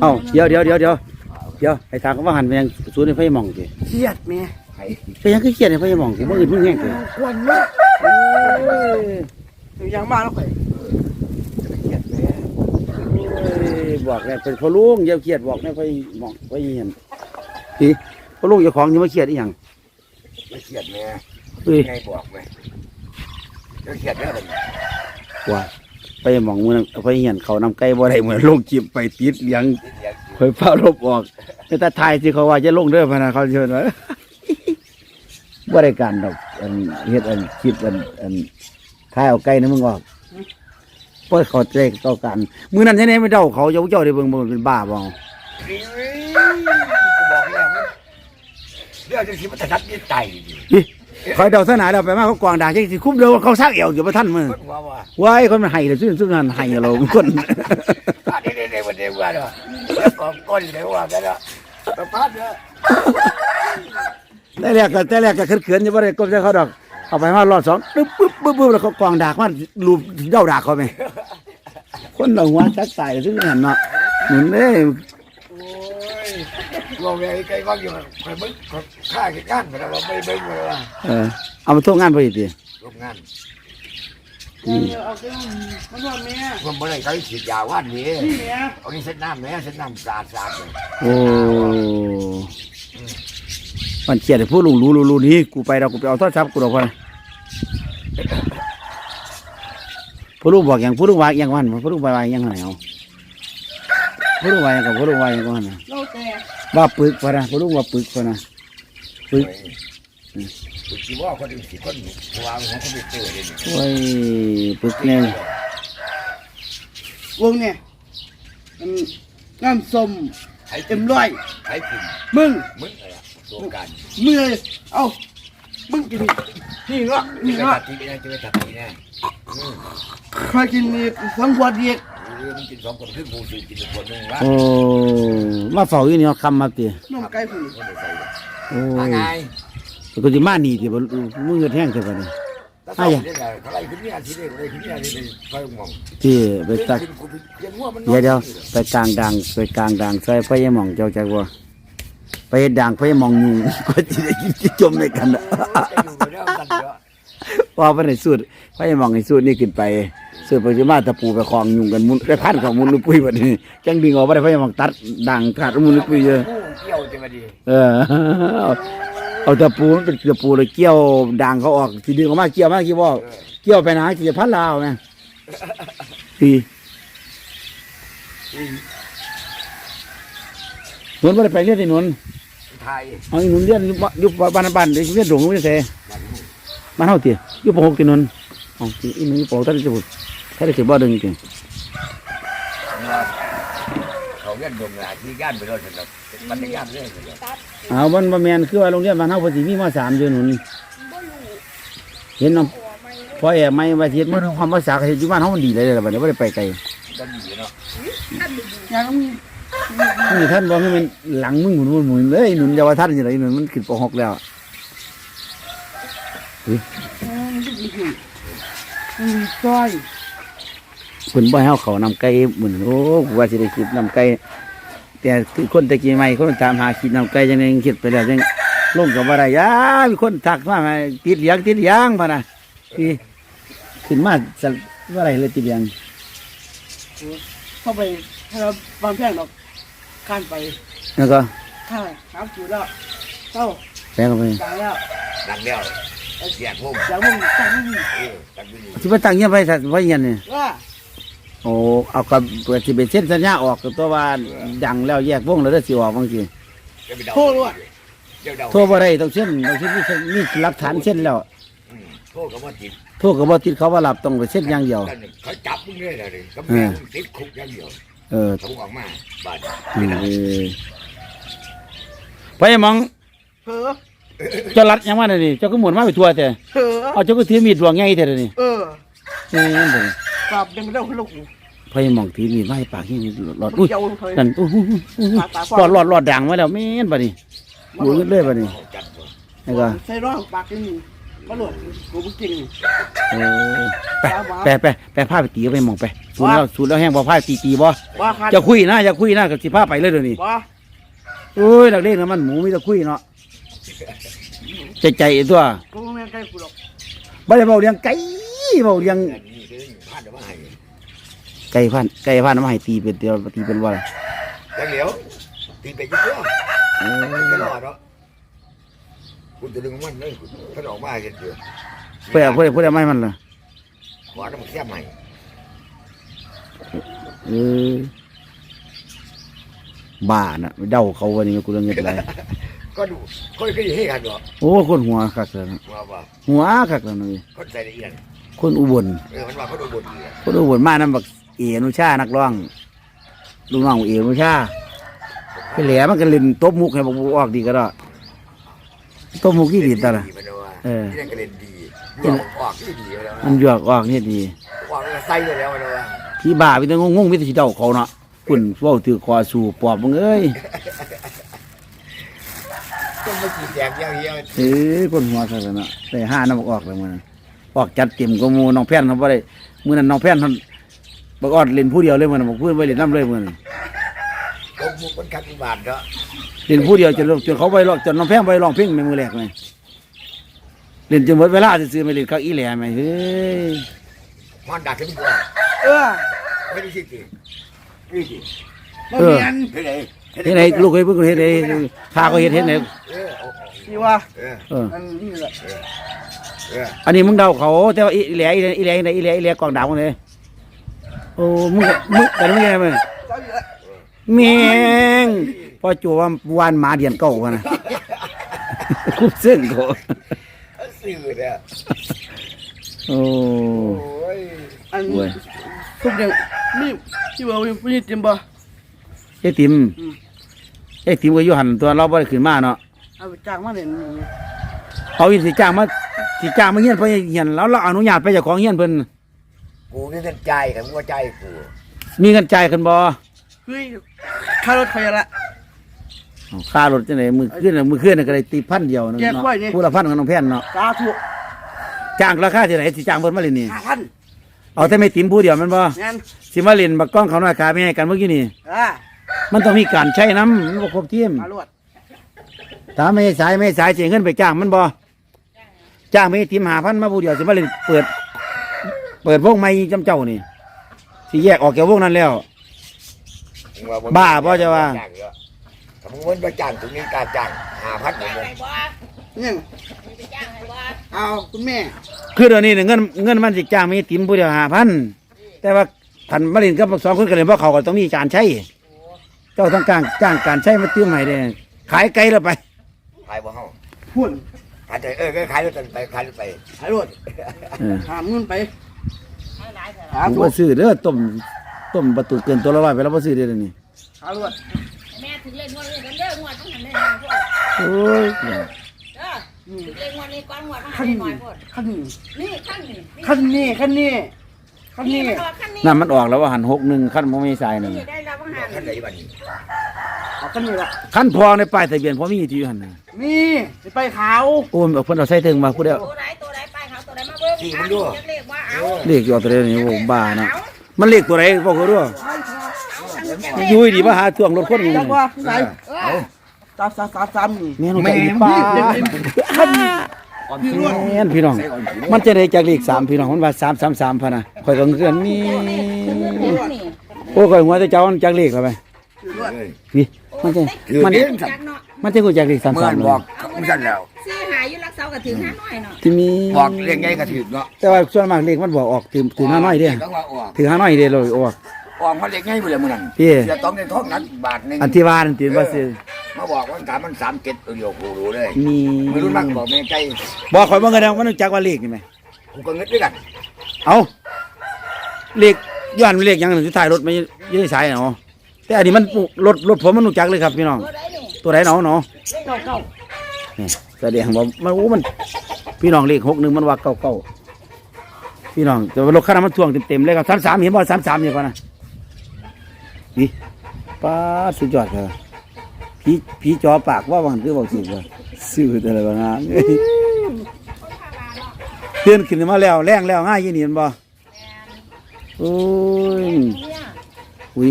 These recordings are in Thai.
เอ้าเดี๋ยวเดี๋ยวเดี๋ยวเดี๋ยวเดี๋ยวไอ้ทางก็ว่าหันไปยังศูนย์ในไฟหมองสิเครียดแม่ไปยังคือเครียดในไฟหมองสิบ่อื่นมึงแห้งสิควันมากถึงยังมาแล้วข่อยเครียดแม่เอ้ยบอกแล้วเป็นพ่อลุงอย่าเครียดบอกในไฟหมองไฟเห็นสิพ่อลุงเจ้าของอย่ามาเครียดอีหยังไม่เครียดแม่เอ้ยไงบอกไหมจะเครียดเรื่องอะไรว่า ไปหมองมือนั้นไฟเห็นเขานำไก่บ่ได้เหมือนลงจิบไปติดเลี้ยงคอยเฝ้ารบออกแต่ถ้าทายที่เขาว่าจะลงเด้อพะนะเขาเชิญว่าบ่ได้การดอกอันเฮ็ดอันคิดอันอันทายเอาไก่นะมึงออกเปิดเขาใจต่อกันมือนั้นใช่ไหมไม่เดาเขาเจ้าเจ้าได้เบิ่งบ่เป็นบ้าบ่กูบอกแล้วมันเรื่องจะคิดมันจะทัดยิ่งใจดิอิ คอยเดาสนาแล้วไปมาเขากวางด่าจังสิคุ้มเดียวเขาซักเอวอยู่บ่ทันมือมันว่าว่าว้ายคนมันให้เลยซึ่งซึ่งนั้นให้เราคนอะเดี๋ยวเดี๋ยวเดี๋ยวเดี๋ยวว่าเนาะแล้วก็ก้นเดี๋ยวว่ากันเนาะสภาพเนาะแต่แรกก็แต่แรกก็เขินๆอยู่บ่ได้กบใจเขาดอกเอาไปมารอบสองปึ๊บปึ๊บปึ๊บปึ๊บแล้วเขากวางด่ามันรูปเจ้าด่าเขาไหมคนเราหัวชักตายซึ่งนั่นเนาะหนุนเอ้ยโอ้ย ว่าไงไก่ว่างอยู่คอยมึงฆ่ากินกันไปแล้วว่าไม่เบิ่งเลยว่าเออเอามาโทษงานไปดิร่วมงานเออเอาเครื่องมันว่าแม่มันบ่ได้เขาฉีดยาว่านนี้นี่แม่เอานี่เส้นน้ำแม่เส้นน้ำสาดสาดเลยโอ้มันเขียดให้ผู้ลุงรู้รู้รู้นี้กูไปเรากูไปเอาโทรศัพท์กูดอกไปผู้ลุงบอกอย่างผู้ลุงว่าอย่างวันผู้ลุงว่าอย่างไรเอา ผู้ลุงว่าอย่างกับผู้ลุงว่าอย่างวันนะเราแต่ว่าปึกพะนะผู้ลุงว่าปึกพะนะปึกกูคิดว่าคนอื่นสิคนวางของเขาไปเจอเลยโอ้ยปึกเนี่ยวงเนี่ยมันน้ำส้มใช้เต็มร้อยใช้กินมึงมึงอะไรอะตัวกันมึงเลยเอ้ามึงกินนี่เนาะนี่นี่ก็เนาะตัดที่ไม่ได้จะไปตัดที่แน่อืมเคยกินนี่สองขวดเดียก เออมึงกินสองคนครึ่งกูสี่กินหนึ่งคนนึงวะโอ้มาเฝ้าอยู่นี่เอาคำมาตีน้องไก่ผู้ไม่ได้ใส่เลยโอ้มายไงแต่ก็จะมาหนีที่บ่มึงเงินแห้งเท่านี้ถ้าใส่ได้ไงเขาไล่ขึ้นนี่อาทิตย์เดียวไล่ขึ้นนี่อาทิตย์เดียวไฟมองที่ไปตักกินกูไปเลี้ยงวัวมันเดี๋ยวเดี๋ยวไปกลางดังไปกลางดังใส่ไฟยหมองเจ้าจักว่าไปดังไฟหมองยุงก็จะได้กินจะจมในกันน่ะจะอยู่ไปแล้วกันเยอะว่าไปในสุดไฟหมองในสุดนี่ขึ้นไป สุดไปจะมาตะปูไปคลองยุงกันมุนไปพันของมุนลูกปุ้ยบัดนี้จังดึงออกไปได้ไฟหมองตัดดังขาดมุนลูกปุ้ยเยอะกูเกี่ยวจะมาดีเออเอาเอาตะปูมันเป็นตะปูเลยเกี่ยวดังเขาออกทีดึงออกมาเกี่ยวมากี่บอกเกี่ยวไปนะจะพันลาวไงทีหนุนไม่ได้ไปเรียนที่หนุนไทยเอาอีหนุนเรียนอยู่บ้านอยู่บ้านบ้านเด็กเรียนหลงไม่ได้เสมันบ้านเฮาตีอยู่ปหกที่หนุนอ๋ออีหนุนอยู่ปหกท่านจะพูด ท่านจะบ่ดึงจริงเขาเลี้ยงดงหลายที่ย่านไปแล้วสำหรับมันไม่ย่านเลยเลยเอาวันบ่แม่นคือว่าโรงเรียนบ้านเฮาเพอสิมีมสามอยู่หนุนเห็นน้องพ่อแอบไม่ว่าเฮ็ดมันความภาษาเฮ็ดอยู่บ้านเฮามันดีเลยล่ะบัดนี้บ่ได้ไปไกลก็ดีเนาะอย่างมึงนี่ท่านบอกให้มันหลังมึงหมุนหมุนหมุนเลยหนุนเยาวท่านอยู่ไหนหนุนมันขึ้นปหกแล้วอืมอืมก้อย คุณบ่ให้เฮาเขานำไก่หมุนโอ้กูว่าสิได้คิดนำไก่แต่คือคนตะกี้ใหม่คนตามหาคิดนำไก่จังได๋คิดไปแล้วจังลงกับว่าได้ยามีคนทักมาให้ติดเลี้ยงติดเลี้ยงพะนะที่ขึ้นมาสะว่าอะไรเลยติดเลี้ยงเข้าไปถ้าเราบางแพงดอกข้านไปแล้วก็ข้าสามจุดแล้วเต้าแปลงเข้าไปตายแล้วดังเดียวเสียงพุ่มอย่างมึงตั้งมึงเออดังอยู่นี่สิมาตั้งเงี้ยไปสัตว์ไว้เงี้ยนี่ว่า โอ้เอากับเปิดสิเป็นเส้นสัญญาออกตัวว่าดังแล้วแยกวงแล้วเด้อสิออกบางทีจะไปเดาโทษด้วยเดี๋ยวเดาโทรบ่ได้ต้องเช่นต้องเช่นมีเส้นมีหลักฐานเช่นแล้วอืมโทษกับว่าติดโทรก็บ่ติดเขาว่าหลับต้องไปเช่นอย่างเดียวเขาจับมึงเลยเลยก็แม่งติดคุกอย่างเดียวเออเขาออกมาบาดเออไปมองเผลอเจ้ารัดยังว่านี่เจ้าก็หมุนมาไปทั่วแต่เผลอเอาเจ้าก็ถือมีดดวงใหญ่แต่นี่เออนี่นั่นเด้ก ลับยังไม่ได้คนลูกไปมองถือมีดมาให้ปากที่หลอดอุ้ยเจ้าเคยนั่นอุ้ยอุ้ยอุ้ยหลอดหลอดหลอดดังมาแล้วแม่นบัดนี้อุ้ยเลยบัดนี้จับบ่นี่ก็ใส่ร่องปากนี่เมาโหลดกูมึงกินเออไปไปไปไปพาไปตีไปหมองไปสูนแล้วสูนแล้วแห้งบ่พาตีตีบ่ว่าคันจะคุยนะจะคุยนะกับสิพาไปเลยเดี๋ยวนี้ว่าโอ้ยนักเลงน้ำมันหมูมีแต่คุยเนาะใจใจตัวกูไม่ใกล้กูหรอกบ่ได้เบาเลี้ยงไก่เบาเลี้ยง อันนี้คือพลาดมาให้ ไก่พันไก่พันมาให้ตีเป็นเดียวตีเป็นว่ายังเหลียวตีไปยิ่งเยอะเอไม่อรอดเนาะคุณจะดึงมันเลยถ้าออกมาเห็นเดือเพื่อเพื่อเพื่อไม่ให้มันล่ะขวาน้ำแค่ใหม่เออบ้าน่ะไปเดาเขาวันนี้กูเรื่องเงินอะไรก็ดูคนก็อยู่ให้กันเนาะโอ้คนหัวคักเลยนะว่าว่าหัวคักแล้วนี่คนใจละเอียดคนอุบลเออมันว่าเขาดูบนดีคนอุบลมานํบัก เออนุชานักร้องลูกน้องเออนุชาไปแหลมันก็เล่นตบมุกให้บอกออกดีก็ได้ตบมุกที่ดีตาละมันว่าเออที่นั่นก็เล่นดีออกออกที่ดีแล้วมันหยวกออกนี่ดีออกแล้วใส่เลยแล้วมันว่าพี่บ้าพี่ต้องงงๆพี่ต้องสิเดาเขาเนาะคุณเว้าถือคอสู่ปอบมึงเอ้ยต้องมาจีแดงเยี่ยวเยี่ยวเอ้ยคนหัวคักแล้วเนาะได้ห้าน้ำออกแล้วมันออกจัดเต็มก็หมูน้องแพนเขาบ่ได้มื้อนั้นน้องแพนเขา บักออดเล่นผู้เดียวเลยมันบอกเพื่อนไปเล่นน้ำเลยมันผมมุกมันคัดบาทเนาะเล่นผู้เดียวจนจนเขาไปร้องจนน้องแพนไปร้องเพลงในมือแรกเลยเล่นจนหมดเวลาซื้อๆไม่เล่นเขาอีแหล่ไหมเฮ้ยมันดักขึ้นตัวเออไม่ได้สิจีนี่สิมาเรียนเฮ้ยไหนเฮ็ดไหนลูกเฮ้ยเพิ่งเฮ็ดไหนพาเขาเฮ็ดเฮ็ดไหนเออเอานี่ว่าเออเอออันนี้แหละเอออันนี้มึงเดาเขาแต่ว่าอีแหล่อีแหล่อีแหล่อีแหล่อีแหล่กองดาวเลย โอ้มึงก็มึงแต่มึงยังไงมึงเจ้าอยู่แล้วแมงพอจูว่าวานหมาเดียนเก่ากันนะคุบเส้นก็สื่อเนี่ยโอ้โอ้ยอันเว้ยทุกอย่างนี่ที่ว่าผู้หญิงจริงบ่ไอ้ติมไอ้ติมก็อยู่หันตัวเราบ่ได้ขึ้นมาเนาะเอาไปจ้างมาเรียนเอาอีสิจ้างมาสิจ้างมาเฮียนไปเฮียนแล้วเราอนุญาตไปจ้าของเฮียนเพิ่น กูนี่เงินใจกับหัวใจกูมีเงินจ่ายขึ้นบ่เฮ้ยค่ารถไฟละ เอาค่ารถจังได๋มื้อคืนน่ะมื้อคืนน่ะก็ได้ติพันเดียวนึงแจกเนาะกล้วยนี่ ผู้ละพันกับน้องแพนเนาะสาธุจ้างราคาเท่าไหร่สิจ้างเพิ่นมาเล่นนี่ ห้าพันเอาแต่ไม่ติมผู้เดียวแมันบ่งั้นสิมาเล่นบักกล้องเขาหน้าคาไม่ให้กันเมื่อกี้นี่ อ่ามันต้องมีการใช้น้ำมันบ่ครบทีม มารวดถ้าไม่ให้สายไม่ให้สายเสียเงินไปจ้างมันบ่จ้างไม่ให้ทีมหาพันมาผู้เดียวสิมาเล่นเปิด เปิดวงใหม่จำเจ้านี่สิแยกออกจากวงนั้นแล้ว บ้าบ่จะว่า ถ้ามึงวันไปจ้างตรงนี้การจ้างหาพัดหมดเลยเนี่ยเอาคุณแม่ คือเดี๋ยวนี้เนี่ยเงินเงินมันสิจ้างไม่ให้ทีมผู้เดียวหาพันแต่ว่าทันมาเล่นกับสองคนกันเลยเพราะเขาก็ต้องมีการใช้เจ้าต้องการจ้างการใช้มาตื้มให้ได้ขายไกลแล้วไปขายบ่เฮาหุ่นขายแต่เออก็ขายรถไปขายรถไปขายรถเออหามเงินไปหา ผมตัวว่าซื้อเด้อต้มต้มประตูเกินตัวละร้อยไปแล้วบ่ซื้อเด้อเดี๋ยวนี่ขายรถแม่ถึงเล่นงวดนี้กันเด้องวดต้องหันได้หน่อยพวกโอ้ยเด้อถึงเล่นงวดนี้ก้อนงวดต้องหันขั้นได้หน่อยพวกขั้นนี่ขั้นนี่ขั้นนี้ขั้นนี้ขั้นนี่นี้มันออกขั้นนี้นั่นมันออกแล้วว่าหันหกหนึ่งขั้นบ่มีสายหนึ่งนี่ได้แล้วว่าหันขั้นไหนบัดนี้เอาขั้นนี้ละขั้นพอในป้ายทะเบียนพอมีที่อยู่หันน่ะมีจะไปขาวโอ้ยเอาเพิ่นเอาใส่ถึงมาพูดแล้วตัวไหนตัว ไหนไปเขาตัวไหนมาเบิ้งจะเรียกว่าเอาเลขอยู่เอาตัวเดียวนี่โอ้บ้าเนาะเอามันเลขตัวไหนบอกเขาด้วยเอาอยู่ดีมาหาช่วงรถคนอยู่จันี่กว่าไหนเออสามสามสามสามนี่แม่นใจป้าขั้นนี้แม่นพี่น้อง มันจะได้จากเลขสามพี่น้องมันว่าสามสามสามพะนะข่อยก็เงินมีนี่โอ้ข่อยหัวแต่เจ้ามันจากเลขเข้าไปพี่มันจะคือมันเด่นจากเนาะมันจะกูจากเลขสามเมื่สาอมนเลบอกยมึงสั่นแล้วซื้อหายอยู่รักเสากับถึงห้าน้อยเนาะที่มีบอกเรียงไงก็ถือเนาะแต่ว่าส่วนมากเลขมันบอกออกถึงถึงห้าน้อยเด้ก็ว่าออกถึงห้าน้อยเด้เลยออก ออกมาเรียงไงบ่เลยมื้อนั้นพี่เสียต้องในท้องนั้นบาทหนึงอันที่ว่านั่นตีนว่าสิมาบอกว่าถามมัน3 7เดียวกูรู้เลยมีไม่รู้นักบอกแม่ใจบอกข่อยว่าเงินมันรู้จักว่าเลขนี่ไหมกูก็เงิดด้วยกันเอาเลขย้อนเลขหยังสุดท้ายรถไม่ยืดสายเนาะแต่อันนี้มันรถรถผมมันรู้จักเลยครับพี่น้อง ตัวไหนนี่ตัวไหนเนาะเนาะ เก้าเก้านี่ แสดงว่ามันโอ้มัน พี่น้องเลขหกหนึ่งมันว่าเก้าเก้าพี่น้องแต่ว่ารถคันนั้นมันท่วงเต็มๆเลยครับสามสามเห็นบ่สามสามเนี่ยป่ะนะนี่ป้าสุดยอดเลยพี่พี่จอปากว่าวังคือบอกสิว่าซื้อแต่ละบางนคนพาบาเนาะตื่นขึ้นมาแล้วแรงแล้วง่ายยี่นี่เห็นบ่โอ้ยอุ้ย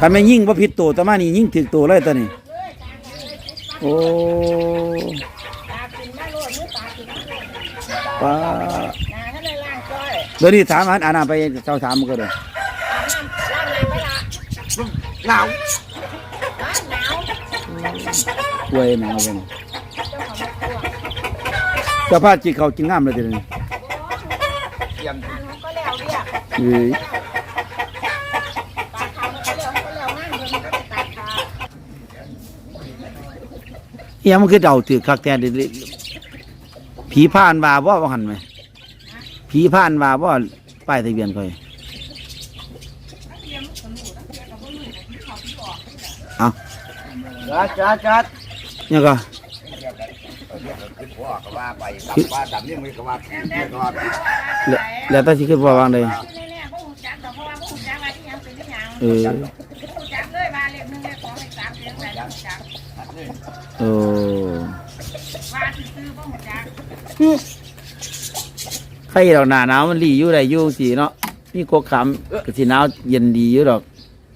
ถ้าไมยิ่งบ่ผิดตัวแต่มานี่ยิ่งถึกตัวเลยตัวนี้ โลดมือตาขึ้นมาโลดป้าหน้าท่านเลยล่างจ้อยเดี๋ยวนี้ถามอันอานาไปเจ้าถามมันก็ได้อาบน้ำล้างหน้าไปละหนาวหนาวป่วยหนาวเพิ่นเจ้าของไม่กลัวเจ้าพาจิเขากินงามเลยทีนี้เตรียมทานก็แล้วเรียก เอ้ย ตาขาวมันก็แล้วก็แล้วงานเพิ่นมันก็ไปตัดขา อิหยังมันคือเดาถือคักแต่เดิผีผ่านว่าบ่ว่าหันไหมผีผ่านว่าบ่ป้ายทะเบียนค่อยเอาจัดจัดจัดเนี่ยก็ขึ้นพ่อก็ว่าไปดำว่าดำนี่มันก็ว่าขี้เกียจก็ว่าแล้วแล้วแต่สิคิดว่าวางได้ที่แน่ๆบ่ฮู้จักดอกเพราะว่าบ่ฮู้จักว่าที่หยังเป็นที่หยังเออ โอ้ว่าซื่อๆบ่ฮู้จักใครเราหน้าหนาวมันรีอยู่ได้อยู่สิเนาะมีกกขำก็สิหนาวเย็นดีอยู่ดอก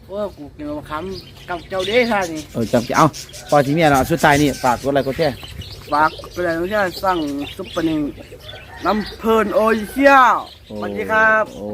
โอ้กูกินมาคำกับเจ้าเด้ท่านี่เออจำเอาพอสิเมียเนาะสุดท้ายนี่ฝากกดไลค์กดแชร์ฝากไปเลยที่สั่งซุปเปอร์นิงน้ำเพลินโอเชียลโอ้สวัสดีครับ โอ้